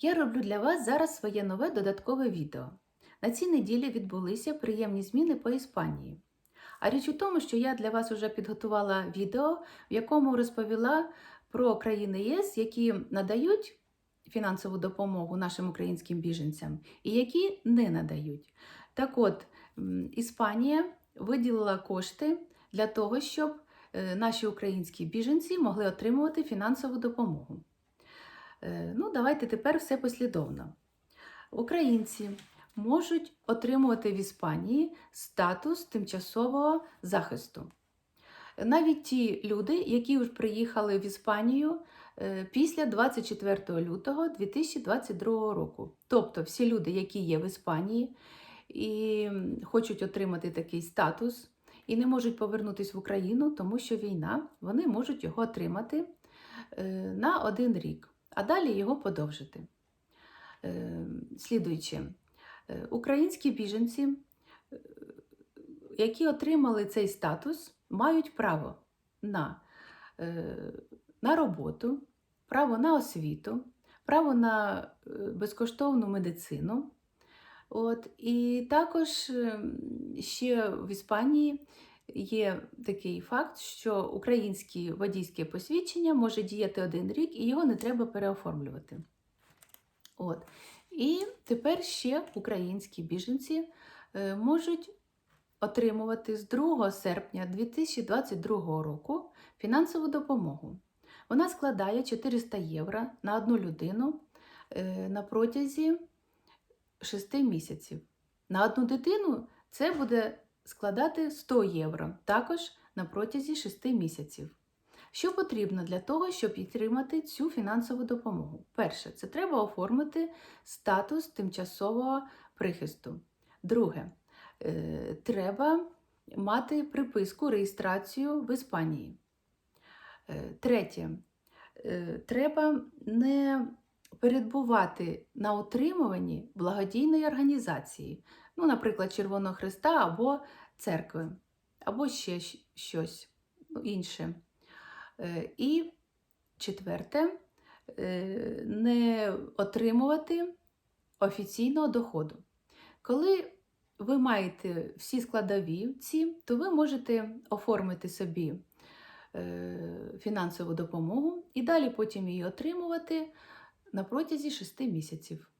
Я роблю для вас зараз своє нове додаткове відео. На цій неділі відбулися приємні зміни по Іспанії. А річ у тому, що я для вас вже підготувала відео, в якому розповіла про країни ЄС, які надають фінансову допомогу нашим українським біженцям і які не надають. Так от, Іспанія виділила кошти для того, щоб е, наші українські біженці могли отримувати фінансову допомогу. Е, Ну, давайте тепер все послідовно. Українці можуть отримувати в Іспанії статус тимчасового захисту. Навіть ті люди, які вже приїхали в Іспанію е, після 24 лютого 2022 року. Тобто всі люди, які є в Іспанії і хочуть отримати такий статус, і не можуть повернутися в Україну, тому що війна, вони можуть його отримати е, на один рік, а далі його подовжити. Е, Слідуючи, е, українські біженці, е, які отримали цей статус, мають право на, на роботу, право на освіту, право на безкоштовну медицину. От, і також ем, ще в Іспанії є такий факт, що українське водійське посвідчення може діяти один рік і його не треба переоформлювати. От. І тепер ще українські біженці е, можуть отримувати з 2 серпня 2022 року фінансову допомогу. Вона складає 400 євро на одну людину е, на протязі 6 місяців. На одну дитину це буде складати 100 євро, також на протязі 6 місяців. Що потрібно для того, щоб отримати цю фінансову допомогу? Перше, це треба оформити статус тимчасового прихисту. Друге, е, треба мати приписку реєстрацію в Іспанії. Е, Третє, е, треба не передбувати на утримуванні благодійної організації, ну, наприклад, Червоного Христа або церкви, або ще щось ну, інше. Е, І четверте, е, не отримувати офіційного доходу. Коли ви маєте всі складові ці, то ви можете оформити собі е, фінансову допомогу і далі потім її отримувати на протязі 6 місяців.